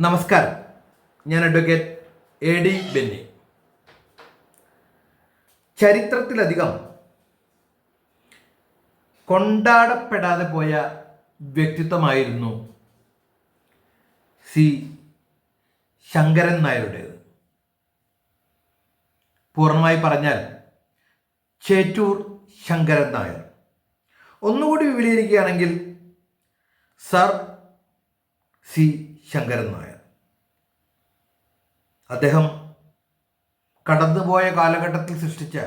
നമസ്കാരം. ഞാൻ advocate A D Benny. ചരിത്രത്തിലധികം കൊണ്ടാടപ്പെടാതെ പോയ വ്യക്തിത്വമായിരുന്നു സി ശങ്കരൻ നായരുടേത്. പൂർണമായി പറഞ്ഞാൽ ചേറ്റൂർ ശങ്കരൻ നായർ. ഒന്നുകൂടി വിപുലീകരിക്കുകയാണെങ്കിൽ സർ സി ശങ്കരൻ നായർ. അദ്ദേഹം കടന്നുപോയ കാലഘട്ടത്തിൽ സൃഷ്ടിച്ച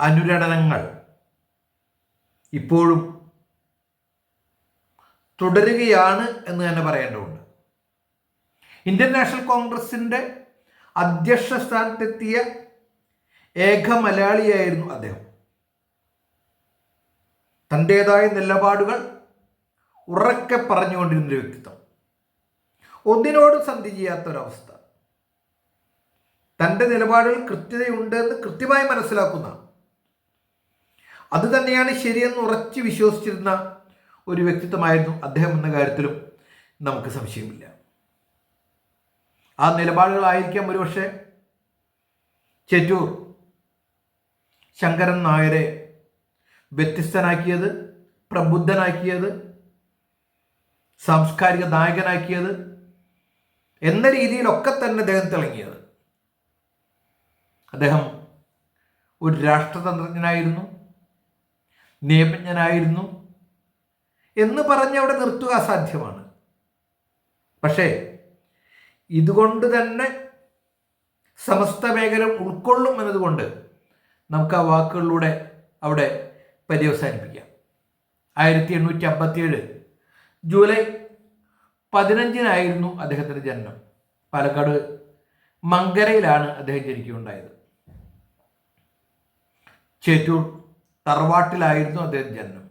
അനുരണനങ്ങൾ ഇപ്പോഴും തുടരുകയാണ് എന്ന് തന്നെ പറയേണ്ടതുണ്ട്. ഇന്ത്യൻ നാഷണൽ കോൺഗ്രസിന്റെ അധ്യക്ഷ സ്ഥാനത്തെത്തിയ ഏക മലയാളിയായിരുന്നു അദ്ദേഹം. തന്റേതായ നിലപാടുകൾ ഉറക്കെ പറഞ്ഞുകൊണ്ടിരുന്നൊരു വ്യക്തിത്വം. ഒന്നിനോട് സന്ധി ചെയ്യാത്തൊരവസ്ഥ. തന്റെ നിലപാടുകൾ കൃത്യതയുണ്ട് എന്ന് കൃത്യമായി മനസ്സിലാക്കുന്ന അത് തന്നെയാണ് ശരിയെന്ന് ഉറച്ചു വിശ്വസിച്ചിരുന്ന ഒരു വ്യക്തിത്വമായിരുന്നു അദ്ദേഹം എന്ന കാര്യത്തിലും നമുക്ക് സംശയമില്ല. ആ നിലപാടുകളായിരിക്കാം ഒരുപക്ഷെ ചെറ്റൂർ ശങ്കരൻ നായരെ വ്യത്യസ്തനാക്കിയത് പ്രബുദ്ധനാക്കിയത് സാംസ്കാരിക നായകനാക്കിയത് എന്ന രീതിയിലൊക്കെ തന്നെ അദ്ദേഹം തിളങ്ങിയത്. അദ്ദേഹം ഒരു രാഷ്ട്രതന്ത്രജ്ഞനായിരുന്നു നിയമജ്ഞനായിരുന്നു എന്ന് പറഞ്ഞ് അവിടെ നിർത്തുക അസാധ്യമാണ്. പക്ഷേ ഇതുകൊണ്ട് തന്നെ സമസ്ത മേഖല ഉൾക്കൊള്ളും എന്നതുകൊണ്ട് നമുക്ക് ആ വാക്കുകളിലൂടെ അവിടെ പര്യവസാനിപ്പിക്കാം. ആയിരത്തി എണ്ണൂറ്റി അമ്പത്തിയേഴ് ജൂലൈ പതിനഞ്ചിനായിരുന്നു അദ്ദേഹത്തിന്റെ ജനനം. പാലക്കാട് മങ്കരയിലാണ് അദ്ദേഹം ജനിക്കുകയുണ്ടായത്. ചേറ്റൂർ തറവാട്ടിലായിരുന്നു അദ്ദേഹം ജനനം.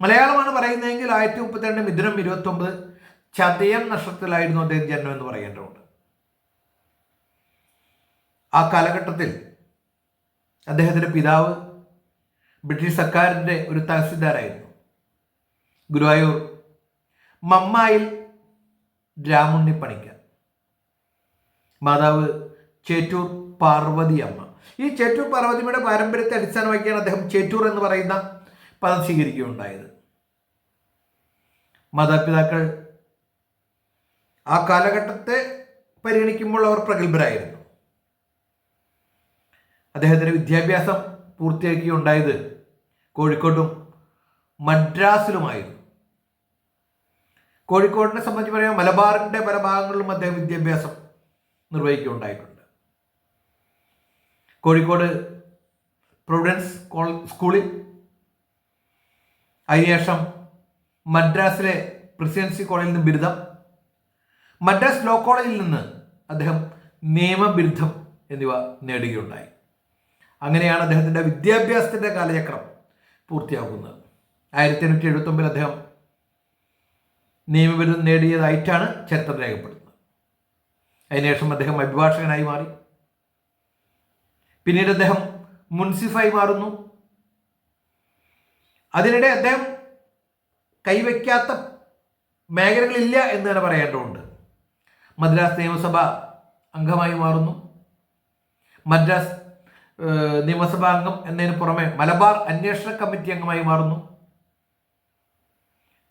മലയാളമാണ് പറയുന്നതെങ്കിൽ ആയിരത്തി മുപ്പത്തിരണ്ട് മിഥുനം ഇരുപത്തൊമ്പത് ചതയം നക്ഷത്രത്തിലായിരുന്നു അദ്ദേഹം ജനനം എന്ന് പറയേണ്ടതുണ്ട്. ആ കാലഘട്ടത്തിൽ അദ്ദേഹത്തിന്റെ പിതാവ് ബ്രിട്ടീഷ് സർക്കാരിന്റെ ഒരു തഹസിൽദാരായിരുന്നു. ഗുരുവായൂർ മമ്മായിൽ രാമുണ്ണി പണിക്കർ. മാതാവ് ചേറ്റൂർ പാർവതി അമ്മ. ഈ ചേറ്റൂർ പാർവതിയുടെ പാരമ്പര്യത്തെ അടിസ്ഥാനമാക്കിയാണ് അദ്ദേഹം ചേറ്റൂർ എന്ന് പറയുന്ന പദം സ്വീകരിക്കുകയുണ്ടായത്. മാതാപിതാക്കൾ ആ കാലഘട്ടത്തെ പരിഗണിക്കുമ്പോൾ അവർ പ്രഗത്ഭരായിരുന്നു. അദ്ദേഹത്തിന്റെ വിദ്യാഭ്യാസം പൂർത്തിയാക്കിയുണ്ടായത് കോഴിക്കോട്ടും മദ്രാസിലുമായിരുന്നു. കോഴിക്കോടിനെ സംബന്ധിച്ച് പറയുമ്പോൾ മലബാറിന്റെ പല ഭാഗങ്ങളിലും അദ്ദേഹം വിദ്യാഭ്യാസം നിർവഹിക്കുകയുണ്ടായിട്ടുണ്ട്. കോഴിക്കോട് പ്രൊവിഡൻസ് സ്കൂളിൽ അതിനുശേഷം മദ്രാസിലെ പ്രസിഡൻസി കോളേജിൽ നിന്ന് ബിരുദം മദ്രാസ് ലോ കോളേജിൽ നിന്ന് അദ്ദേഹം നിയമബിരുദം എന്നിവ നേടുകയുണ്ടായി. അങ്ങനെയാണ് അദ്ദേഹത്തിന്റെ വിദ്യാഭ്യാസത്തിന്റെ കാലചക്രം പൂർത്തിയാകുന്നത്. ആയിരത്തി എണ്ണൂറ്റി എഴുപത്തൊമ്പതിൽ അദ്ദേഹം നിയമബിരുദം നേടിയതായിട്ടാണ് ചരിത്രം രേഖപ്പെടുത്തുന്നത്. അതിനുശേഷം അദ്ദേഹം അഭിഭാഷകനായി മാറി. പിന്നീട് അദ്ദേഹം മുൻസിഫായി മാറുന്നു. അതിനിടെ അദ്ദേഹം കൈവയ്ക്കാത്ത മേഖലകളില്ല എന്ന് തന്നെ പറയേണ്ടതുണ്ട്. മദ്രാസ് നിയമസഭ അംഗമായി മാറുന്നു. മദ്രാസ് നിയമസഭാ അംഗം എന്നതിന് പുറമെ മലബാർ അന്വേഷണ കമ്മിറ്റി അംഗമായി മാറുന്നു.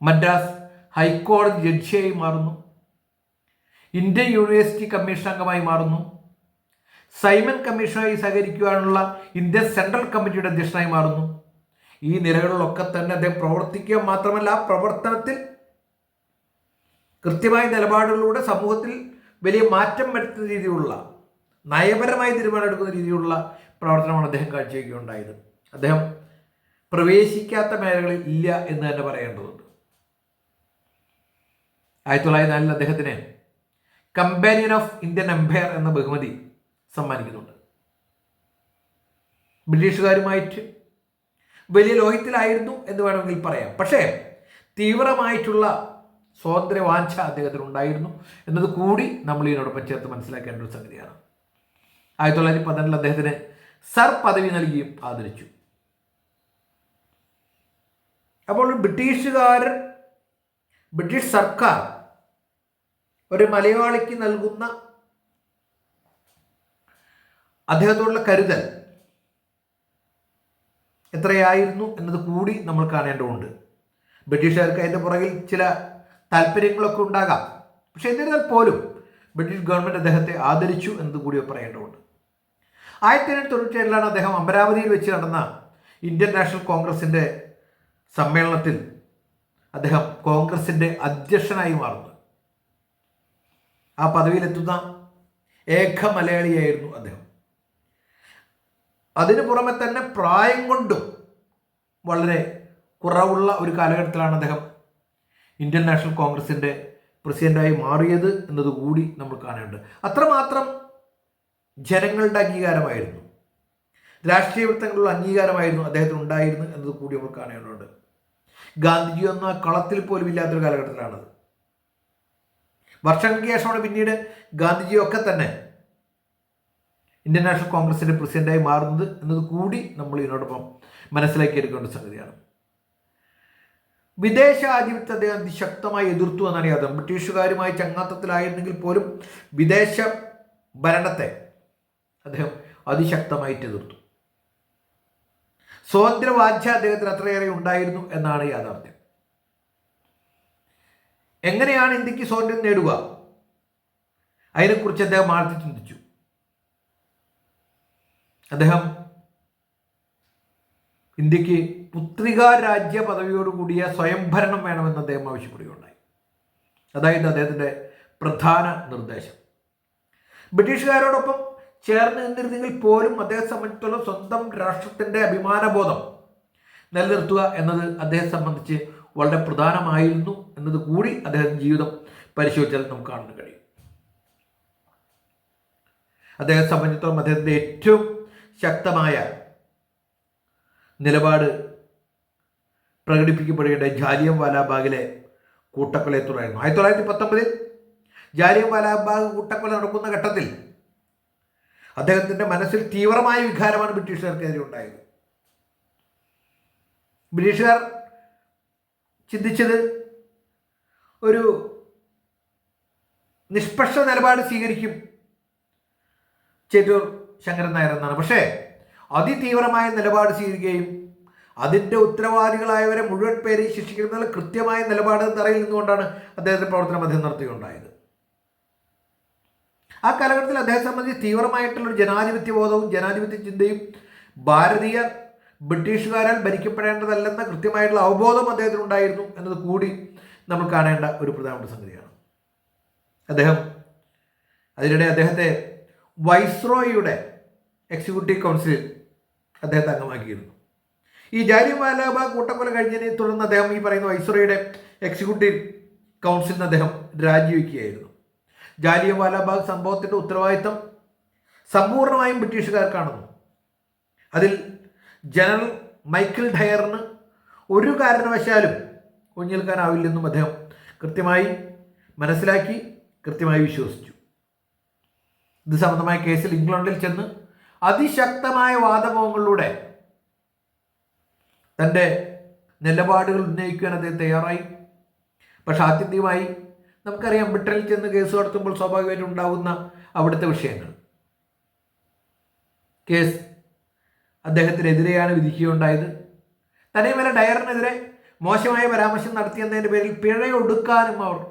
മദ്രാസ് ഹൈക്കോടതി ജഡ്ജിയായി മാറുന്നു. ഇന്ത്യൻ യൂണിവേഴ്സിറ്റി കമ്മീഷൻ അംഗമായി മാറുന്നു. സൈമൻ കമ്മീഷനുമായി സഹകരിക്കുവാനുള്ള ഇന്ത്യൻ സെൻട്രൽ കമ്മിറ്റിയുടെ അധ്യക്ഷനായി മാറുന്നു. ഈ നിലകളിലൊക്കെ തന്നെ അദ്ദേഹം പ്രവർത്തിക്കുക മാത്രമല്ല ആ പ്രവർത്തനത്തിൽ കൃത്യമായ നിലപാടുകളിലൂടെ സമൂഹത്തിൽ വലിയ മാറ്റം വരുത്തുന്ന രീതിയിലുള്ള നയപരമായി തീരുമാനമെടുക്കുന്ന രീതിയിലുള്ള പ്രവർത്തനമാണ് അദ്ദേഹം കാഴ്ചവെക്കുകയുണ്ടായത്. അദ്ദേഹം പ്രവേശിക്കാത്ത മേഖലകളിൽ ഇല്ല എന്ന് തന്നെ പറയേണ്ടതുണ്ട്. ആയിരത്തി തൊള്ളായിരത്തി നാലിൽ അദ്ദേഹത്തിന് കമ്പാനിയൻ ഓഫ് ഇന്ത്യൻ എംപയർ എന്ന ബഹുമതി സമ്മാനിക്കുന്നുണ്ട്. ബ്രിട്ടീഷുകാരുമായിട്ട് വലിയ ലോഹിത്തിലായിരുന്നു എന്ന് വേണമെങ്കിൽ പറയാം. പക്ഷേ തീവ്രമായിട്ടുള്ള സ്വാതന്ത്ര്യ വാഞ്ച അദ്ദേഹത്തിന് ഉണ്ടായിരുന്നു എന്നത് കൂടി നമ്മൾ ഇതിനോടൊപ്പം ചേർത്ത് മനസ്സിലാക്കേണ്ട ഒരു സംഗതിയാണ്. ആയിരത്തി തൊള്ളായിരത്തി പതിനെട്ടിൽ അദ്ദേഹത്തിന് സർ പദവി നൽകിയും ആദരിച്ചു. അപ്പോൾ ബ്രിട്ടീഷുകാരൻ ബ്രിട്ടീഷ് സർക്കാർ ഒരു മലയാളിക്ക് നൽകുന്ന അദ്ദേഹത്തോടുള്ള കരുതൽ എത്രയായിരുന്നു എന്നത് കൂടി നമ്മൾ കാണേണ്ടതുണ്ട്. ബ്രിട്ടീഷുകാർക്ക് അതിന്റെ പുറകിൽ ചില താല്പര്യങ്ങളൊക്കെ ഉണ്ടാകാം. പക്ഷെ എന്നിരുന്നാൽ പോലും ബ്രിട്ടീഷ് ഗവൺമെന്റ് അദ്ദേഹത്തെ ആദരിച്ചു എന്നത് കൂടി പറയേണ്ടതുണ്ട്. ആയിരത്തി എണ്ണൂറ്റി തൊണ്ണൂറ്റി ഏഴിലാണ് അദ്ദേഹം അമരാവതിയിൽ വെച്ച് നടന്ന ഇന്ത്യൻ നാഷണൽ കോൺഗ്രസിന്റെ സമ്മേളനത്തിൽ അദ്ദേഹം കോൺഗ്രസിന്റെ അധ്യക്ഷനായി മാറുന്നത് ആ പദവിയിലെത്തുന്ന ഏക മലയാളിയായിരുന്നു അദ്ദേഹം. അതിനു പുറമെ തന്നെ പ്രായം കൊണ്ടും വളരെ കുറവുള്ള ഒരു കാലഘട്ടത്തിലാണ് അദ്ദേഹം ഇന്ത്യൻ നാഷണൽ കോൺഗ്രസിന്റെ പ്രസിഡന്റായി മാറിയത് എന്നതുകൂടി നമ്മൾ കാണേണ്ടത് അത്രമാത്രം ജനങ്ങളുടെ അംഗീകാരമായിരുന്നു. രാഷ്ട്രീയ വൃത്തങ്ങളുള്ള അംഗീകാരമായിരുന്നു അദ്ദേഹത്തിന് ഉണ്ടായിരുന്നു എന്നത് കൂടി നമ്മൾ കാണേണ്ടതുണ്ട്. ഗാന്ധിജി ഒന്നും കളത്തിൽ പോലും ഇല്ലാത്തൊരു കാലഘട്ടത്തിലാണത്. വർഷങ്ങൾക്ക് ശേഷമാണ് പിന്നീട് ഗാന്ധിജിയൊക്കെ തന്നെ ഇന്ത്യൻ നാഷണൽ കോൺഗ്രസിന്റെ പ്രസിഡന്റായി മാറുന്നത് എന്നത് കൂടി നമ്മൾ ഇതിനോടൊപ്പം മനസ്സിലാക്കിയെടുക്കേണ്ട സംഗതിയാണ്. വിദേശ ആധിപത്യത്തെ അദ്ദേഹം അതിശക്തമായി എതിർത്തു എന്നാണ് യാതൊരു ബ്രിട്ടീഷുകാരുമായി ചങ്ങാത്തത്തിലായിരുന്നെങ്കിൽ പോലും വിദേശ ഭരണത്തെ അദ്ദേഹം അതിശക്തമായിട്ട് എതിർത്തു. സ്വാതന്ത്ര്യവാഞ്ച അദ്ദേഹത്തിന് അത്രയേറെ ഉണ്ടായിരുന്നു എന്നാണ് യാഥാർത്ഥ്യം. എങ്ങനെയാണ് ഇന്ത്യയ്ക്ക് സ്വാതന്ത്ര്യം നേടുക? അതിനെക്കുറിച്ച് അദ്ദേഹം ആഴ്ത്തി ചിന്തിച്ചു. അദ്ദേഹം ഇന്ത്യയ്ക്ക് പുത്രികാ രാജ്യ പദവിയോടുകൂടിയ സ്വയംഭരണം വേണമെന്ന് അദ്ദേഹം ആവശ്യപ്പെടുകയുണ്ടായി. അതായത് അദ്ദേഹത്തിന്റെ പ്രധാന നിർദ്ദേശം. ബ്രിട്ടീഷുകാരോടൊപ്പം ചേർന്ന് നിന്നിരുന്നെങ്കിൽ പോലും അദ്ദേഹത്തെ സംബന്ധിച്ചിടത്തോളം സ്വന്തം രാഷ്ട്രത്തിന്റെ അഭിമാനബോധം നിലനിർത്തുക എന്നത് അദ്ദേഹത്തെ സംബന്ധിച്ച് വളരെ പ്രധാനമായിരുന്നു എന്നത് കൂടി അദ്ദേഹത്തിന്റെ ജീവിതം പരിശോധിച്ചാൽ നമുക്ക് കാണാൻ കഴിയും. അദ്ദേഹത്തെ സംബന്ധിച്ചിടത്തോളം അദ്ദേഹത്തിന്റെ ഏറ്റവും ശക്തമായ നിലപാട് പ്രകടിപ്പിക്കപ്പെടുകയുടെ ജാലിയം വാലാബാഗിലെ കൂട്ടക്കൊലയെ തുടർന്നു. ആയിരത്തി തൊള്ളായിരത്തി പത്തൊമ്പതിൽ ജാലിയം വാലാബാഗ് കൂട്ടക്കൊല നടക്കുന്ന ഘട്ടത്തിൽ അദ്ദേഹത്തിന്റെ മനസ്സിൽ തീവ്രമായ വികാരമാണ് ബ്രിട്ടീഷുകാർക്കെതിരെ ഉണ്ടായത്. ബ്രിട്ടീഷുകാർ ചിന്തിച്ചത് ഒരു നിഷ്പക്ഷ നിലപാട് സ്വീകരിക്കും ചേറ്റൂർ ശങ്കരൻ നായർ എന്നാണ്. പക്ഷേ അതിതീവ്രമായ നിലപാട് സ്വീകരിക്കുകയും അതിന്റെ ഉത്തരവാദികളായവരെ മുഴുവൻ പേരെ ശിക്ഷിക്കുന്നതിൽ കൃത്യമായ നിലപാട് തറയിൽ നിന്നുകൊണ്ടാണ് അദ്ദേഹത്തിന്റെ പ്രവർത്തനം അദ്ദേഹം നടത്തുകയുണ്ടായത്. ആ കാലഘട്ടത്തിൽ അദ്ദേഹത്തെ സംബന്ധിച്ച് തീവ്രമായിട്ടുള്ളൊരു ജനാധിപത്യ ബോധവും ജനാധിപത്യ ചിന്തയും ഭാരതീയർ ബ്രിട്ടീഷുകാരാൽ ഭരിക്കപ്പെടേണ്ടതല്ലെന്ന കൃത്യമായിട്ടുള്ള അവബോധം അദ്ദേഹത്തിന് ഉണ്ടായിരുന്നു എന്നത് കൂടി നമ്മൾ കാണേണ്ട ഒരു പ്രധാനപ്പെട്ട സംഗതിയാണ്. അദ്ദേഹം അതിനിടെ അദ്ദേഹത്തെ വൈസ്രോയിയുടെ എക്സിക്യൂട്ടീവ് കൗൺസിലിൽ അദ്ദേഹത്തെ അംഗമാക്കിയിരുന്നു. ഈ ജാലി വാലാബാഗ് കൂട്ടക്കൊല കഴിഞ്ഞതിനെ തുടർന്ന് അദ്ദേഹം ഈ പറയുന്ന വൈസ്രോയുടെ എക്സിക്യൂട്ടീവ് കൗൺസിലിൽ നിന്ന് അദ്ദേഹം രാജിവെക്കുകയായിരുന്നു. ജാലിയൻ വാലാബാഗ് സംഭവത്തിന്റെ ഉത്തരവാദിത്തം സമ്പൂർണമായും ബ്രിട്ടീഷുകാർക്കാണെന്നും അതിൽ ജനറൽ മൈക്കിൾ ഡയറിന് ഒരു കാരണവശാലും കുഞ്ഞിൽക്കാനാവില്ലെന്നും അദ്ദേഹം കൃത്യമായി മനസ്സിലാക്കി കൃത്യമായി വിശ്വസിച്ചു. ഇത് സംബന്ധമായ കേസിൽ ഇംഗ്ലണ്ടിൽ ചെന്ന് അതിശക്തമായ വാദമുഖങ്ങളിലൂടെ തന്റെ നിലപാടുകൾ ഉന്നയിക്കുവാൻ അദ്ദേഹം തയ്യാറായി. പക്ഷെ ആത്യന്തികമായി നമുക്കറിയാം ബ്രിട്ടനിൽ ചെന്ന് കേസ് നടത്തുമ്പോൾ സ്വാഭാവികമായിട്ടും ഉണ്ടാകുന്ന അവിടുത്തെ വിഷയങ്ങൾ. കേസ് അദ്ദേഹത്തിനെതിരെയാണ് വിധിക്കുകയുണ്ടായത്. തന്നെയുമല്ല ഡയറിനെതിരെ മോശമായ പരാമർശം നടത്തിയെന്നതിന്റെ പേരിൽ പിഴയൊടുക്കാനും അവർ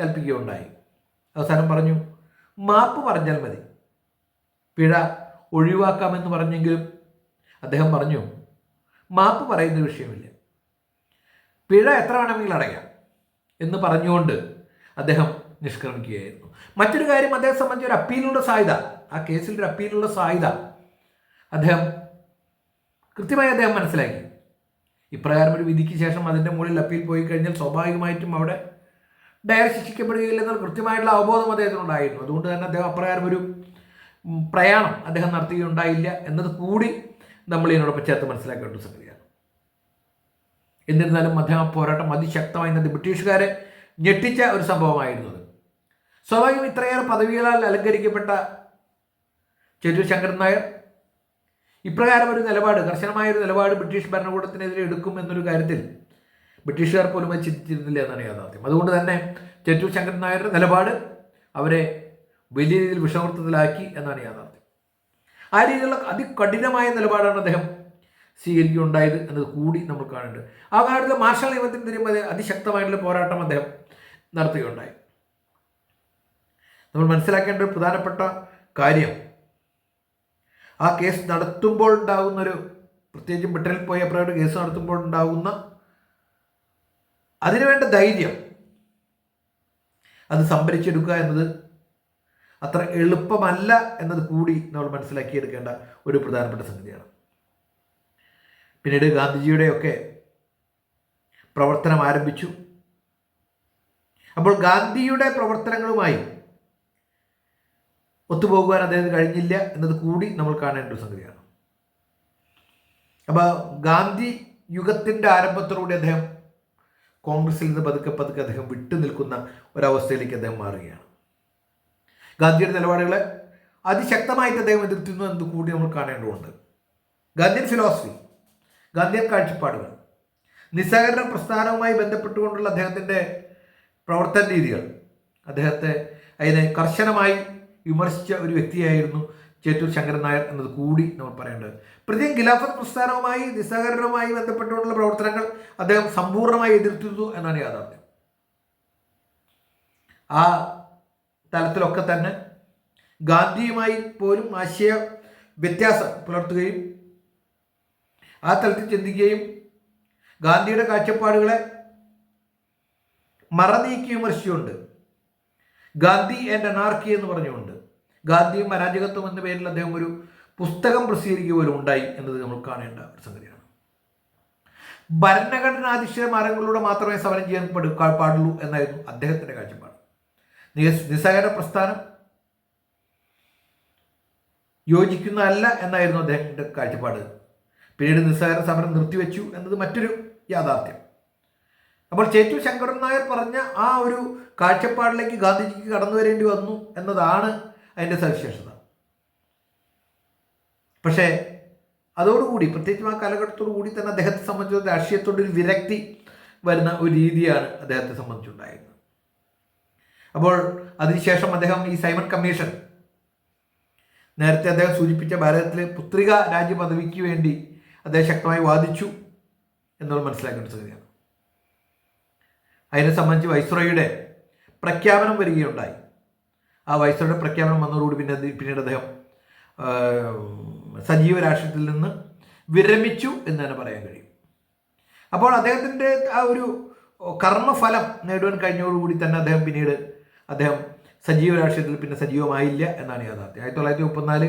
കൽപ്പിക്കുകയുണ്ടായി. അവസാനം പറഞ്ഞു മാപ്പ് പറഞ്ഞാൽ മതി. പിഴ ഒഴിവാക്കാമെന്ന് പറഞ്ഞെങ്കിലും അദ്ദേഹം പറഞ്ഞു മാപ്പ് പറയുന്ന വിഷയമില്ല. പിഴ എത്ര വേണമെങ്കിലും അടയ്ക്കാം എന്ന് പറഞ്ഞുകൊണ്ട് അദ്ദേഹം നിഷ്ക്രമിക്കുകയായിരുന്നു. മറ്റൊരു കാര്യം അദ്ദേഹം സംബന്ധിച്ച് ഒരു അപ്പീലിനുള്ള സാധ്യത. ആ കേസിൽ ഒരു അപ്പീലിനുള്ള സാധ്യത അദ്ദേഹം കൃത്യമായി അദ്ദേഹം മനസ്സിലാക്കി. ഇപ്രകാരം ഒരു വിധിക്ക് ശേഷം അതിന്റെ മുകളിൽ അപ്പീൽ പോയി കഴിഞ്ഞാൽ സ്വാഭാവികമായിട്ടും അവിടെ ഡയർ ശിക്ഷിക്കപ്പെടുകയില്ലെന്നുള്ള കൃത്യമായിട്ടുള്ള അവബോധം അദ്ദേഹത്തിനുണ്ടായിരുന്നു. അതുകൊണ്ട് തന്നെ അദ്ദേഹം അപ്രകാരം ഒരു പ്രയാണം അദ്ദേഹം നടത്തുകയുണ്ടായില്ല എന്നത് കൂടി നമ്മൾ ഇതിനോടൊപ്പം ചേർത്ത് മനസ്സിലാക്കേണ്ട സംഗതിയാണ്. എന്നിരുന്നാലും അദ്ദേഹം പോരാട്ടം അതിശക്തമായി നിന്ന് ബ്രിട്ടീഷുകാരെ ഞെട്ടിച്ച ഒരു സംഭവമായിരുന്നു സ്വാഭാവികം ഇത്രയേറെ പദവികളാൽ അലങ്കരിക്കപ്പെട്ട ചെറ്റൂർ ശങ്കരൻ നായർ ഇപ്രകാരം ഒരു നിലപാട് കർശനമായ ഒരു നിലപാട് ബ്രിട്ടീഷ് ഭരണകൂടത്തിനെതിരെ എടുക്കും എന്നൊരു കാര്യത്തിൽ ബ്രിട്ടീഷുകാർ പോലും അത് ചിന്തിച്ചിരുന്നില്ല എന്നാണ് യാഥാർത്ഥ്യം. അതുകൊണ്ട് തന്നെ ചെറ്റൂർ ശങ്കരൻ നായരുടെ നിലപാട് അവരെ വലിയ രീതിയിൽ വിഷമൃത്തത്തിലാക്കി എന്നാണ് യാഥാർത്ഥ്യം. ആ രീതിയിലുള്ള അതികഠിനമായ നിലപാടാണ് അദ്ദേഹം സ്വീകരിക്കുകയുണ്ടായത് എന്നത് കൂടി നമ്മൾ കാണേണ്ടത് ആ കാലത്ത് മാർഷൽ നിയമത്തിനെതിരെ അത് അതിശക്തമായിട്ടുള്ള പോരാട്ടം അദ്ദേഹം നടത്തുകയുണ്ടായി. നമ്മൾ മനസ്സിലാക്കേണ്ട ഒരു പ്രധാനപ്പെട്ട കാര്യം ആ കേസ് നടത്തുമ്പോൾ ഉണ്ടാകുന്നൊരു പ്രത്യേകിച്ച് ബ്രിട്ടനിൽ പോയ അപ്രകാരം കേസ് നടത്തുമ്പോൾ ഉണ്ടാകുന്ന അതിനുവേണ്ട ധൈര്യം അത് സംഭരിച്ചെടുക്കുക എന്നത് അത്ര എളുപ്പമല്ല എന്നത് കൂടി നമ്മൾ മനസ്സിലാക്കിയെടുക്കേണ്ട ഒരു പ്രധാനപ്പെട്ട സംഗതിയാണ്. പിന്നീട് ഗാന്ധിജിയുടെയൊക്കെ പ്രവർത്തനം ആരംഭിച്ചു. അപ്പോൾ ഗാന്ധിയുടെ പ്രവർത്തനങ്ങളുമായി ഒത്തുപോകുവാൻ അദ്ദേഹത്തിന് കഴിഞ്ഞില്ല എന്നത് കൂടി നമ്മൾ കാണേണ്ട ഒരു സംഗതിയാണ്. അപ്പോൾ ഗാന്ധി യുഗത്തിന്റെ ആരംഭത്തോടുകൂടി അദ്ദേഹം കോൺഗ്രസിൽ നിന്ന് പതുക്കെ പതുക്കെ അദ്ദേഹം വിട്ടു നിൽക്കുന്ന ഒരവസ്ഥയിലേക്ക് അദ്ദേഹം മാറുകയാണ്. ഗാന്ധിയുടെ നിലപാടുകളെ അതിശക്തമായിട്ട് അദ്ദേഹം എതിർത്തിരുന്നു എന്ന് കൂടി നമ്മൾ കാണേണ്ടതുണ്ട്. ഗാന്ധിയൻ ഫിലോസഫി ഗാന്ധിയൻ കാഴ്ചപ്പാടുകൾ. നിസ്സഹകരണ പ്രസ്ഥാനവുമായി ബന്ധപ്പെട്ടുകൊണ്ടുള്ള അദ്ദേഹത്തിന്റെ പ്രവർത്തന രീതികൾ. അദ്ദേഹത്തെ അതിനെ കർശനമായി വിമർശിച്ച ഒരു വ്യക്തിയായിരുന്നു ചേറ്റൂർ ശങ്കരൻ നായർ എന്നത് കൂടി നമ്മൾ പറയേണ്ടത്. പ്രത്യേകം ഖിലാഫത്ത് പ്രസ്ഥാനവുമായി നിസ്സഹകരണവുമായി ബന്ധപ്പെട്ടുകൊണ്ടുള്ള പ്രവർത്തനങ്ങൾ അദ്ദേഹം സമ്പൂർണമായി എതിർത്തിരുന്നു എന്നാണ് യാഥാർത്ഥ്യം. ആ തലത്തിലൊക്കെ തന്നെ ഗാന്ധിയുമായി പോലും ആശയ വ്യത്യാസം പുലർത്തുകയും ആ തലത്തിൽ ചിന്തിക്കുകയും ഗാന്ധിയുടെ കാഴ്ചപ്പാടുകളെ മറനീക്കി വിമർശിച്ചുകൊണ്ട് ഗാന്ധി ആൻഡ് അനാർക്കി എന്ന് പറഞ്ഞുകൊണ്ട് ഗാന്ധിയും അരാജകത്വം എന്ന പേരിൽ അദ്ദേഹം ഒരു പുസ്തകം പ്രസിദ്ധീകരിക്കുക പോലും ഉണ്ടായി എന്നത് നമ്മൾ കാണേണ്ട ഒരു സംഗതിയാണ്. ഭരണഘടനാധിഷ്ഠിത മാർഗങ്ങളിലൂടെ മാത്രമേ സമരം ചെയ്യാൻ പെടു പാടുള്ളൂ എന്നായിരുന്നു അദ്ദേഹത്തിന്റെ കാഴ്ചപ്പാട്. നിസ്സഹകരണ പ്രസ്ഥാനം യോജിക്കുന്നതല്ല എന്നായിരുന്നു അദ്ദേഹത്തിന്റെ കാഴ്ചപ്പാട്. പിന്നീട് നിസ്സാര സമരം നിർത്തിവെച്ചു എന്നത് മറ്റൊരു യാഥാർത്ഥ്യം. അപ്പോൾ ചേറ്റു ശങ്കരൻ നായർ പറഞ്ഞ ആ ഒരു കാഴ്ചപ്പാടിലേക്ക് ഗാന്ധിജിക്ക് കടന്നു വരേണ്ടി വന്നു എന്നതാണ് അതിന്റെ സവിശേഷത. പക്ഷേ അതോടുകൂടി പ്രത്യേകിച്ചും ആ കാലഘട്ടത്തോടു കൂടി തന്നെ അദ്ദേഹത്തെ സംബന്ധിച്ച രാഷ്ട്രീയത്തോടൊരു വിരക്തി വരുന്ന ഒരു രീതിയാണ് അദ്ദേഹത്തെ സംബന്ധിച്ചുണ്ടായിരുന്നത്. അപ്പോൾ അതിനുശേഷം അദ്ദേഹം ഈ സൈമൺ കമ്മീഷൻ നേരത്തെ അദ്ദേഹം സൂചിപ്പിച്ച ഭാരതത്തിലെ പുത്രിക രാജ്യ പദവിക്ക് വേണ്ടി അദ്ദേഹം ശക്തമായി വാദിച്ചു എന്നുള്ളത് മനസ്സിലാക്കേണ്ട സംഗതിയാണ്. അതിനെ സംബന്ധിച്ച് വൈസ്രോയുടെ പ്രഖ്യാപനം വരികയുണ്ടായി. ആ വൈസ്രോയുടെ പ്രഖ്യാപനം വന്നതോടുകൂടി പിന്നെ പിന്നീട് അദ്ദേഹം സജീവ രാഷ്ട്രത്തിൽ നിന്ന് വിരമിച്ചു എന്ന് തന്നെ പറയാൻ കഴിയും. അപ്പോൾ അദ്ദേഹത്തിന്റെ ആ ഒരു കർമ്മഫലം നേടുവാൻ കഴിഞ്ഞതോടുകൂടി തന്നെ അദ്ദേഹം പിന്നീട് അദ്ദേഹം സജീവ രാഷ്ട്രീയത്തിൽ പിന്നെ സജീവമായില്ല എന്നാണ് യാഥാർത്ഥ്യം. ആയിരത്തി തൊള്ളായിരത്തി മുപ്പത്തിനാല്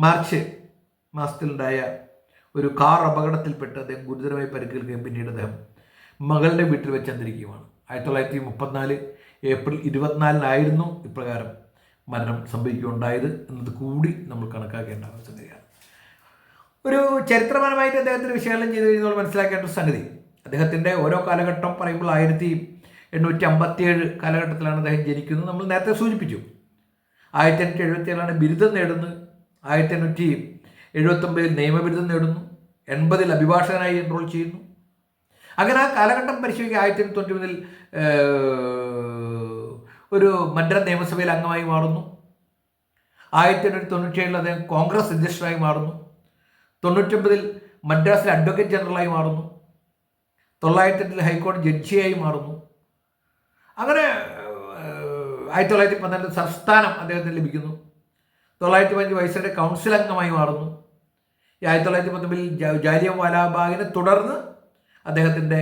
മാർച്ച് മാസത്തിലുണ്ടായ ഒരു കാർ അപകടത്തിൽപ്പെട്ട് അദ്ദേഹം ഗുരുതരമായി പരിക്കേൽക്കുകയും പിന്നീട് അദ്ദേഹം മകളുടെ വീട്ടിൽ വെച്ച് അന്തരിക്കുകയുമാണ്. ആയിരത്തി തൊള്ളായിരത്തി മുപ്പത്തിനാല് ഏപ്രിൽ ഇരുപത്തിനാലിനായിരുന്നു ഇപ്രകാരം മരണം സംഭവിക്കുകയുണ്ടായത് എന്നത് കൂടി നമ്മൾ കണക്കാക്കേണ്ട സംഗതിയാണ് ഒരു ചരിത്രപരമായിട്ട് അദ്ദേഹത്തിന് വിശകലനം ചെയ്ത് കഴിഞ്ഞാൽ മനസ്സിലാക്കേണ്ട ഒരു സംഗതി. അദ്ദേഹത്തിന്റെ ഓരോ കാലഘട്ടം പറയുമ്പോൾ ആയിരത്തി എണ്ണൂറ്റി അമ്പത്തിയേഴ് കാലഘട്ടത്തിലാണ് അദ്ദേഹം ജനിക്കുന്നത്. നമ്മൾ നേരത്തെ സൂചിപ്പിച്ചു. ആയിരത്തി എണ്ണൂറ്റി എഴുപത്തി ഏഴിലാണ് ബിരുദം നേടുന്നത്. ആയിരത്തി എണ്ണൂറ്റി എഴുപത്തൊമ്പതിൽ നിയമബിരുദം നേടുന്നു. എൺപതിൽ അഭിഭാഷകനായി എൻറോൾ ചെയ്യുന്നു. അങ്ങനെ ആ കാലഘട്ടം പരിശോധിക്കുക ആയിരത്തി തൊണ്ണൂറ്റി മൂന്നിൽ ഒരു മദ്രാസ് നിയമസഭയിൽ അംഗമായി മാറുന്നു. ആയിരത്തി എണ്ണൂറ്റി തൊണ്ണൂറ്റി ഏഴിൽ അദ്ദേഹം കോൺഗ്രസ് അധ്യക്ഷനായി മാറുന്നു. തൊണ്ണൂറ്റൊമ്പതിൽ മദ്രാസിൽ അഡ്വക്കേറ്റ് ജനറലായി മാറുന്നു. തൊള്ളായിരത്തി എട്ടിൽ ഹൈക്കോടതി ജഡ്ജിയായി മാറുന്നു. അങ്ങനെ ആയിരത്തി തൊള്ളായിരത്തി പന്ത്രണ്ടിൽ സംസ്ഥാനം അദ്ദേഹത്തിന് ലഭിക്കുന്നു. തൊള്ളായിരത്തി പതിനഞ്ച് വയസ്സിന്റെ കൗൺസിൽ അംഗമായി മാറുന്നു. ആയിരത്തി തൊള്ളായിരത്തി പത്തൊമ്പതിൽ ജാലിയം വാലാബാഗിനെ തുടർന്ന് അദ്ദേഹത്തിന്റെ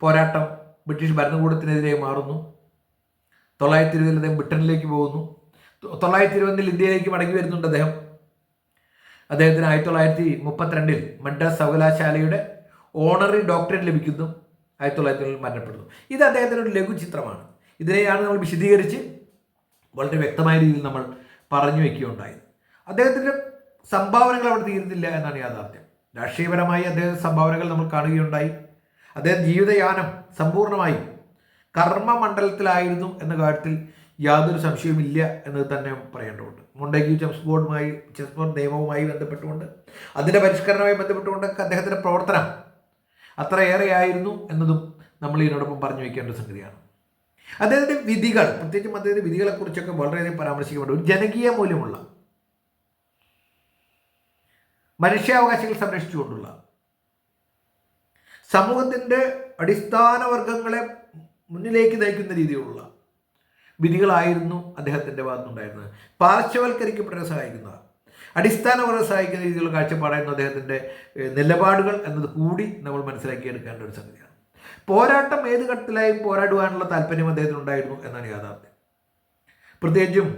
പോരാട്ടം ബ്രിട്ടീഷ് ഭരണകൂടത്തിനെതിരെ മാറുന്നു. തൊള്ളായിരത്തി ഇരുപതിൽ അദ്ദേഹം ബ്രിട്ടനിലേക്ക് പോകുന്നു. തൊള്ളായിരത്തി ഇരുപതിൽ ഇന്ത്യയിലേക്ക് മടങ്ങി വരുന്നുണ്ട് അദ്ദേഹം. അദ്ദേഹത്തിന് ആയിരത്തി തൊള്ളായിരത്തി മുപ്പത്തിരണ്ടിൽ മദ്രാസ് സർവകലാശാലയുടെ ഓണറി ഡോക്ടറേറ്റ് ലഭിക്കുന്നു. ആയിരത്തി തൊള്ളായിരത്തി മരണപ്പെടുന്നു. ഇത് അദ്ദേഹത്തിന്റെ ഒരു ലഘുചിത്രമാണ്. ഇതിനെയാണ് നമ്മൾ വിശദീകരിച്ച് വളരെ വ്യക്തമായ രീതിയിൽ നമ്മൾ പറഞ്ഞു വയ്ക്കുകയുണ്ടായത് അദ്ദേഹത്തിന്റെ സംഭാവനകൾ അവിടെ തീരുന്നില്ല എന്നാണ് യാഥാർത്ഥ്യം. രാഷ്ട്രീയപരമായി അദ്ദേഹം സംഭാവനകൾ നമ്മൾ കാണുകയുണ്ടായി. അദ്ദേഹം ജീവിതയാനം സമ്പൂർണമായി കർമ്മമണ്ഡലത്തിലായിരുന്നു എന്ന കാര്യത്തിൽ യാതൊരു സംശയവുമില്ല എന്ന് തന്നെ പറയേണ്ടതുണ്ട്. മൊണ്ടേഗ്യൂ ചെസ് ബോർഡുമായി ചെസ് ബോർഡ് നിയമവുമായി ബന്ധപ്പെട്ടുകൊണ്ട് അതിന്റെ പരിഷ്കരണവുമായി ബന്ധപ്പെട്ടുകൊണ്ടൊക്കെ അദ്ദേഹത്തിന്റെ പ്രവർത്തനം അത്രയേറെയായിരുന്നു എന്നതും നമ്മൾ ഇതിനോടൊപ്പം പറഞ്ഞു വയ്ക്കേണ്ട സംഗതിയാണ്. അദ്ദേഹത്തിന്റെ വിധികൾ പ്രത്യേകിച്ചും അദ്ദേഹത്തിന്റെ വിധികളെക്കുറിച്ചൊക്കെ വളരെയധികം പരാമർശിക്കപ്പെട്ടു ഒരു ജനകീയ മൂല്യമുള്ള മനുഷ്യാവകാശങ്ങൾ സംരക്ഷിച്ചുകൊണ്ടുള്ള സമൂഹത്തിന്റെ അടിസ്ഥാന വർഗങ്ങളെ മുന്നിലേക്ക് നയിക്കുന്ന രീതിയിലുള്ള വിധികളായിരുന്നു അദ്ദേഹത്തിന്റെ ഭാഗത്തുനിന്നുണ്ടായിരുന്നത്. പാർശ്വവൽക്കരിക്കപ്പെട്ടവരെ സഹായിക്കുന്ന അടിസ്ഥാനപരമായി സഹായിക്കുന്ന രീതിയിലുള്ള കാഴ്ചപ്പാടായിരുന്നു അദ്ദേഹത്തിന്റെ നിലപാടുകൾ എന്നത് കൂടി നമ്മൾ മനസ്സിലാക്കിയെടുക്കേണ്ട ഒരു സംഗതിയാണ്. പോരാട്ടം ഏത് ഘട്ടത്തിലായും പോരാടുവാനുള്ള താല്പര്യം അദ്ദേഹത്തിനുണ്ടായിരുന്നു എന്നാണ് യാഥാർത്ഥ്യം. പ്രത്യേകിച്ചും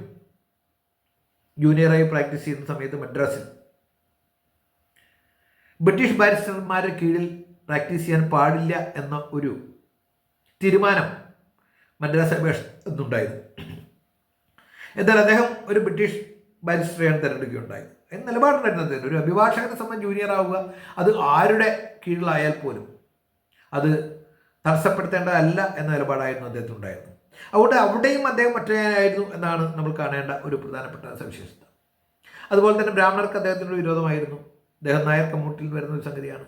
ജൂനിയറായി പ്രാക്ടീസ് ചെയ്യുന്ന സമയത്ത് മദ്രാസിൽ ബ്രിട്ടീഷ് ബാരിസ്റ്റർമാരുടെ കീഴിൽ പ്രാക്ടീസ് ചെയ്യാൻ പാടില്ല എന്ന ഒരു തീരുമാനം മദ്രാസ് അപേക്ഷ എന്നുണ്ടായിരുന്നു എന്നാൽ അദ്ദേഹം ഒരു ബ്രിട്ടീഷ് ബാരിസ്റ്ററെയാണ് തിരഞ്ഞെടുക്കുകയുണ്ടായത്. നിലപാടുണ്ടായിരുന്നു അദ്ദേഹം. ഒരു അഭിഭാഷകനെ സംബന്ധം ജൂനിയർ ആവുക അത് ആരുടെ കീഴിലായാൽ പോലും അത് തടസ്സപ്പെടുത്തേണ്ടതല്ല എന്ന നിലപാടായിരുന്നു അദ്ദേഹത്തിന് ഉണ്ടായിരുന്നു അതുകൊണ്ട് അവിടെയും അദ്ദേഹം മറ്റേനായിരുന്നു എന്നാണ് നമ്മൾ കാണേണ്ട ഒരു പ്രധാനപ്പെട്ട സവിശേഷത. അതുപോലെ തന്നെ ബ്രാഹ്മണർക്ക് അദ്ദേഹത്തിനൊരു വിരോധമായിരുന്നു. അദ്ദേഹം നായർ കമ്മ്യൂണിറ്റിയിൽ വരുന്ന ഒരു സംഗതിയാണ്.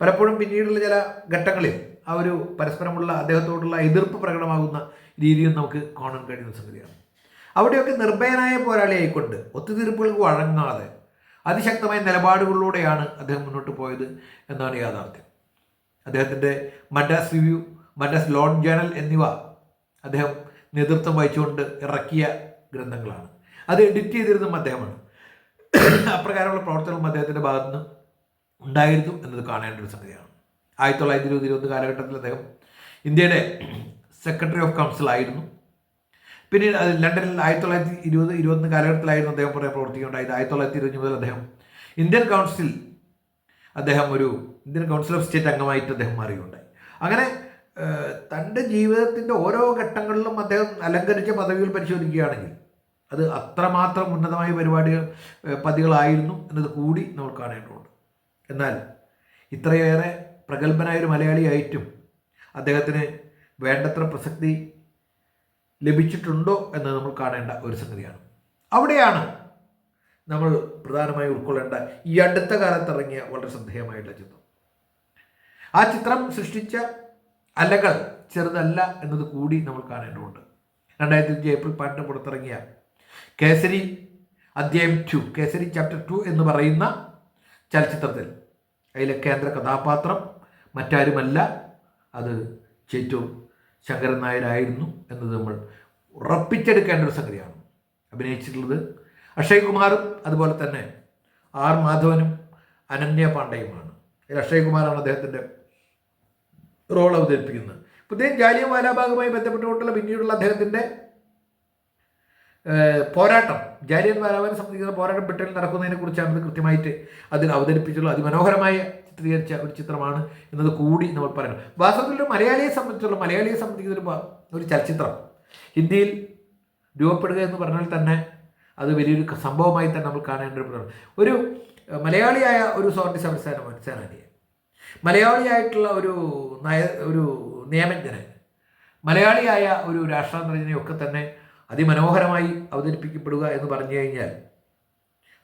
പലപ്പോഴും പിന്നീടുള്ള ചില ഘട്ടങ്ങളിൽ ആ ഒരു പരസ്പരമുള്ള അദ്ദേഹത്തോടുള്ള എതിർപ്പ് പ്രകടമാകുന്ന രീതിയും നമുക്ക് കാണാൻ കഴിയുന്ന സംഗതിയാണ്. അവിടെയൊക്കെ നിർഭയനായ പോരാളിയായിക്കൊണ്ട് ഒത്തുതീർപ്പുകൾക്ക് വഴങ്ങാതെ അതിശക്തമായ നിലപാടുകളിലൂടെയാണ് അദ്ദേഹം മുന്നോട്ട് പോയത് എന്നാണ് യാഥാർത്ഥ്യം. അദ്ദേഹത്തിന്റെ Madras review Madras law journal എന്നിവ അദ്ദേഹം നേതൃത്വം വഹിച്ചുകൊണ്ട് ഇറക്കിയ ഗ്രന്ഥങ്ങളാണ്. അത് എഡിറ്റ് ചെയ്തിരുന്നതും അദ്ദേഹമാണ്. അപ്രകാരമുള്ള പ്രവർത്തനങ്ങളും അദ്ദേഹത്തിന്റെ ഭാഗത്തുനിന്ന് ഉണ്ടായിരുന്നു എന്നത് കാണേണ്ട ഒരു സംഗതിയാണ്. ആയിരത്തി തൊള്ളായിരത്തി ഇരുപത് കാലഘട്ടത്തിൽ അദ്ദേഹം ഇന്ത്യയുടെ സെക്രട്ടറി ഓഫ് കൗൺസിൽ ആയിരുന്നു. പിന്നീട് അത് ലണ്ടനിൽ ആയിരത്തി തൊള്ളായിരത്തി ഇരുപത് ഇരുപത്തൊന്ന് കാലഘട്ടത്തിലായിരുന്നു അദ്ദേഹം കുറേ പ്രവർത്തിക്കുകയുണ്ടായത്. ആയിരത്തി തൊള്ളായിരത്തി ഇരുപത്തി മുതൽ അദ്ദേഹം ഇന്ത്യൻ കൗൺസിൽ അദ്ദേഹം ഒരു ഇന്ത്യൻ കൗൺസിൽ ഓഫ് സ്റ്റേറ്റ് അംഗമായിട്ട് അദ്ദേഹം മാറുകയുണ്ടായി. അങ്ങനെ തന്റെ ജീവിതത്തിന്റെ ഓരോ ഘട്ടങ്ങളിലും അദ്ദേഹം അലങ്കരിച്ച പദവികൾ പരിശോധിക്കുകയാണെങ്കിൽ അത് അത്രമാത്രം ഉന്നതമായ പരിപാടികൾ പതികളായിരുന്നു എന്നത് കൂടി നമ്മൾ കാണേണ്ടതുണ്ട്. എന്നാൽ ഇത്രയേറെ പ്രഗത്ഭനായ ഒരു മലയാളിയായിട്ടും അദ്ദേഹത്തിന് വേണ്ടത്ര പ്രസക്തി ലഭിച്ചിട്ടുണ്ടോ എന്ന് നമ്മൾ കാണേണ്ട ഒരു സംഗതിയാണ്. അവിടെയാണ് നമ്മൾ പ്രധാനമായി ഉൾക്കൊള്ളേണ്ട ഈ അടുത്ത കാലത്ത് ഇറങ്ങിയ വളരെ ശ്രദ്ധേയമായിട്ടുള്ള ചിത്രം. ആ ചിത്രം സൃഷ്ടിച്ച അലകൾ ചെറുതല്ല എന്നത് കൂടി നമ്മൾ കാണേണ്ടതുണ്ട്. രണ്ടായിരത്തി ഏപ്രിൽ പാട്ട് പുറത്തിറങ്ങിയ കേസരി അധ്യായം ടു കേസരി ചാപ്റ്റർ ടു എന്ന് പറയുന്ന ചലച്ചിത്രത്തിൽ. അതിലെ കേന്ദ്ര കഥാപാത്രം മറ്റാരുമല്ല അത് ചേറ്റു ശങ്കരൻ നായരായിരുന്നു എന്നത് നമ്മൾ ഉറപ്പിച്ചെടുക്കേണ്ട ഒരു സംഗതിയാണ്. അഭിനയിച്ചിട്ടുള്ളത് അക്ഷയ് കുമാറും അതുപോലെ തന്നെ ആർ മാധവനും അനന്യ പാണ്ഡെയുമാണ്. അക്ഷയ് കുമാറാണ് അദ്ദേഹത്തിന്റെ റോൾ അവതരിപ്പിക്കുന്നത്. പുതിയ ജാലിയം വാലാഭാഗമായി ബന്ധപ്പെട്ടുകൊണ്ടുള്ള പിന്നീടുള്ള അദ്ദേഹത്തിന്റെ പോരാട്ടം. ജാലിയൻ വാലാബാഗിനെ സംബന്ധിക്കുന്ന പോരാട്ടം ബ്രിട്ടനിൽ നടക്കുന്നതിനെ കുറിച്ചാണ് ഇത് കൃത്യമായിട്ട് അതിൽ അവതരിപ്പിച്ചുള്ള അതിമനോഹരമായ ചിത്രീകരിച്ച ഒരു ചിത്രമാണ് എന്നത് കൂടി നമ്മൾ പറയണം. വാസ്തവത്തിൽ ഒരു മലയാളിയെ സംബന്ധിച്ചുള്ള മലയാളിയെ സംബന്ധിക്കുന്ന ഒരു ചലച്ചിത്രം. ഹിന്ദിയിൽ രൂപപ്പെടുക എന്ന് പറഞ്ഞാൽ തന്നെ അത് വലിയൊരു സംഭവമായി തന്നെ നമ്മൾ കാണേണ്ട ഒരു മലയാളിയായ ഒരു സ്വാതന്ത്ര്യ സംസ്ഥാന സേനാനിയെ. മലയാളിയായിട്ടുള്ള ഒരു നയ ഒരു നിയമജ്ഞനെ. മലയാളിയായ ഒരു രാഷ്ട്രാന്തരജ്ഞനെയൊക്കെ തന്നെ അതിമനോഹരമായി അവതരിപ്പിക്കപ്പെടുക എന്ന് പറഞ്ഞു കഴിഞ്ഞാൽ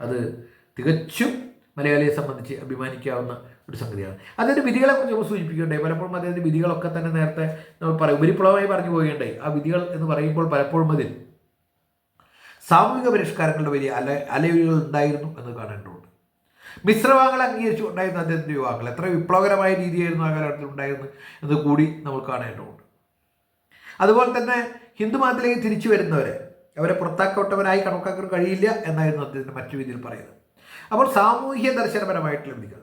അത് തികച്ചും മലയാളിയെ സംബന്ധിച്ച് അഭിമാനിക്കാവുന്ന ഒരു സംഗതിയാണ്. അതിന്റെ വിധികളെ കുറിച്ച് നമ്മൾ സൂചിപ്പിക്കുകയുണ്ടായി പലപ്പോഴും അദ്ദേഹത്തിന്റെ വിധികളൊക്കെ തന്നെ നേരത്തെ നമ്മൾ പറയും. ഉപരിപ്ലവമായി പറഞ്ഞു പോവുകയുണ്ടായി ആ വിധികൾ എന്ന് പറയുമ്പോൾ പലപ്പോഴും അതിൽ സാമൂഹിക പരിഷ്കാരങ്ങളുടെ വലിയ അല അലയുകൾ ഉണ്ടായിരുന്നു എന്ന് കാണേണ്ടതുണ്ട്. മിശ്രവാങ്ങൾ അംഗീകരിച്ചു ഉണ്ടായിരുന്ന അദ്ദേഹത്തിന്റെ യുവാക്കൾ എത്ര വിപ്ലവകരമായ രീതിയായിരുന്നു ആ കാലഘട്ടത്തിൽ ഉണ്ടായിരുന്നു എന്ന് കൂടി നമ്മൾ കാണേണ്ടതുണ്ട്. അതുപോലെ തന്നെ ഹിന്ദു മതത്തിലേക്ക് തിരിച്ചു വരുന്നവരെ അവരെ പുറത്താക്കപ്പെട്ടവരായി കണക്കാക്കാൻ കഴിയില്ല എന്നായിരുന്നു അദ്ദേഹത്തിന്റെ മറ്റു രീതിയിൽ പറയുന്നത്. അപ്പോൾ സാമൂഹ്യ ദർശനപരമായിട്ടുള്ള വിധികൾ.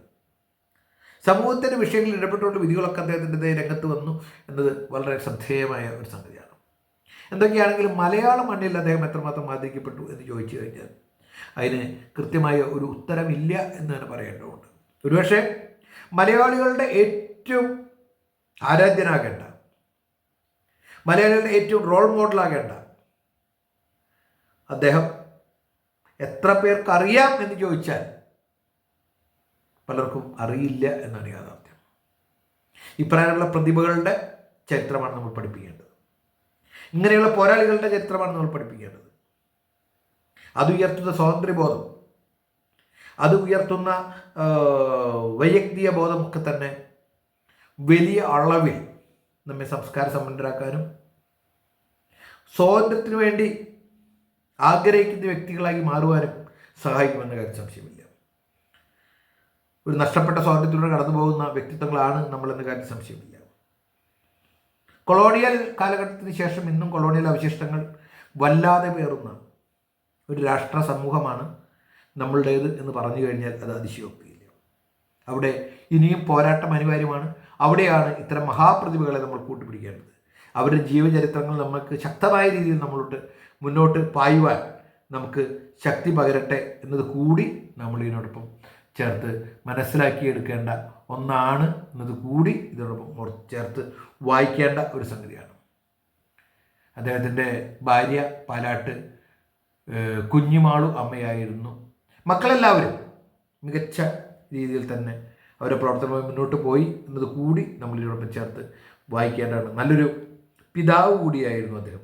സമൂഹത്തിന്റെ വിഷയങ്ങളിൽ ഇടപെട്ടുകൊണ്ട് വിധികളൊക്കെ അദ്ദേഹത്തിന്റെ രംഗത്ത് വന്നു എന്നത് വളരെ ശ്രദ്ധേയമായ ഒരു സംഗതിയാണ്. എന്തൊക്കെയാണെങ്കിലും മലയാള മണ്ണിൽ അദ്ദേഹം എത്രമാത്രം ആദരിക്കപ്പെട്ടു എന്ന് ചോദിച്ചു കഴിഞ്ഞാൽ അതിന് കൃത്യമായ ഒരു ഉത്തരമില്ല എന്ന് തന്നെ പറയേണ്ടതുണ്ട്. ഒരുപക്ഷെ മലയാളികളുടെ ഏറ്റവും ആരാധ്യനാകേണ്ട മലയാളികളുടെ ഏറ്റവും റോൾ മോഡലാകേണ്ട അദ്ദേഹം എത്ര പേർക്ക് അറിയാം എന്ന് ചോദിച്ചാൽ പലർക്കും അറിയില്ല എന്നാണ് യാഥാർത്ഥ്യം. ഇപ്രകാരമുള്ള പ്രതിഭകളുടെ ചരിത്രമാണ് നമ്മൾ പഠിപ്പിക്കേണ്ടത്. ഇങ്ങനെയുള്ള പോരാളികളുടെ ചരിത്രമാണ് നമ്മൾ പഠിപ്പിക്കേണ്ടത്. അത് ഉയർത്തുന്ന സ്വാതന്ത്ര്യബോധം അത് ഉയർത്തുന്ന വൈയക്തിക ബോധമൊക്കെ തന്നെ വലിയ അളവിൽ നമ്മെ സംസ്കാര സമ്പന്നരാക്കാനും സ്വാതന്ത്ര്യത്തിന് വേണ്ടി ആഗ്രഹിക്കുന്ന വ്യക്തികളായി മാറുവാനും സഹായിക്കുമെന്ന കാര്യം സംശയമില്ല. ഒരു നഷ്ടപ്പെട്ട സ്വാതന്ത്ര്യത്തിലൂടെ കടന്നു പോകുന്ന വ്യക്തിത്വങ്ങളാണ് നമ്മളെന്ന കാര്യം സംശയമില്ല. കൊളോണിയൽ കാലഘട്ടത്തിന് ശേഷം ഇന്നും കൊളോണിയൽ അവശിഷ്ടങ്ങൾ വല്ലാതെ പേറുന്ന ഒരു രാഷ്ട്ര സമൂഹമാണ് നമ്മളുടേത് എന്ന് പറഞ്ഞു കഴിഞ്ഞാൽ അത് അതിശയോക്തിയില്ല. അവിടെ ഇനിയും പോരാട്ടം അനിവാര്യമാണ്. അവിടെയാണ് ഇത്തരം മഹാപ്രതിഭകളെ നമ്മൾ കൂട്ടുപിടിക്കേണ്ടത്. അവരുടെ ജീവചരിത്രങ്ങൾ നമുക്ക് ശക്തമായ രീതിയിൽ നമ്മളോട്ട് മുന്നോട്ട് പായുവാൻ നമുക്ക് ശക്തി പകരട്ടെ എന്നത് കൂടി നമ്മൾ ഇതിനോടൊപ്പം ചേർത്ത് മനസ്സിലാക്കിയെടുക്കേണ്ട ഒന്നാണ് എന്നത് കൂടി ഇതിനോടൊപ്പം ചേർത്ത് വായിക്കേണ്ട ഒരു സംഗതിയാണ്. അദ്ദേഹത്തിന്റെ ഭാര്യ പാലാട്ട് കുഞ്ഞുമാളു അമ്മയായിരുന്നു. മക്കളെല്ലാവരും മികച്ച രീതിയിൽ തന്നെ അവരുടെ പ്രവർത്തനമായി മുന്നോട്ട് പോയി എന്നത് കൂടി നമ്മളിതോടൊപ്പം ചേർത്ത് വായിക്കേണ്ടതാണ്. നല്ലൊരു പിതാവ് കൂടിയായിരുന്നു അദ്ദേഹം.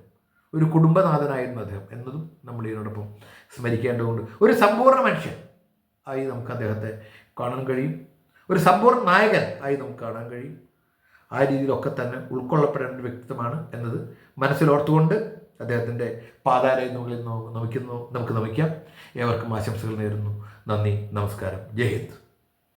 ഒരു കുടുംബനാഥനായിരുന്നു അദ്ദേഹം എന്നതും നമ്മൾ ഇതിനോടൊപ്പം സ്മരിക്കേണ്ടതുണ്ട്. ഒരു സമ്പൂർണ മനുഷ്യൻ ആയി നമുക്ക് അദ്ദേഹത്തെ കാണാൻ കഴിയും. ഒരു സമ്പൂർണ നായകൻ ആയി നമുക്ക് കാണാൻ കഴിയും. ആ രീതിയിലൊക്കെ തന്നെ ഉൾക്കൊള്ളപ്പെടേണ്ട വ്യക്തിത്വമാണ് എന്നത് മനസ്സിലോർത്തുകൊണ്ട് അദ്ദേഹത്തിന്റെ പാതാലയങ്ങളിൽ നമിക്കുന്നു നമുക്ക് നമിക്കാം. ഏവർക്കും ആശംസകൾ നേരുന്നു. നന്ദി. നമസ്കാരം. ജയ് ഹിന്ദ്.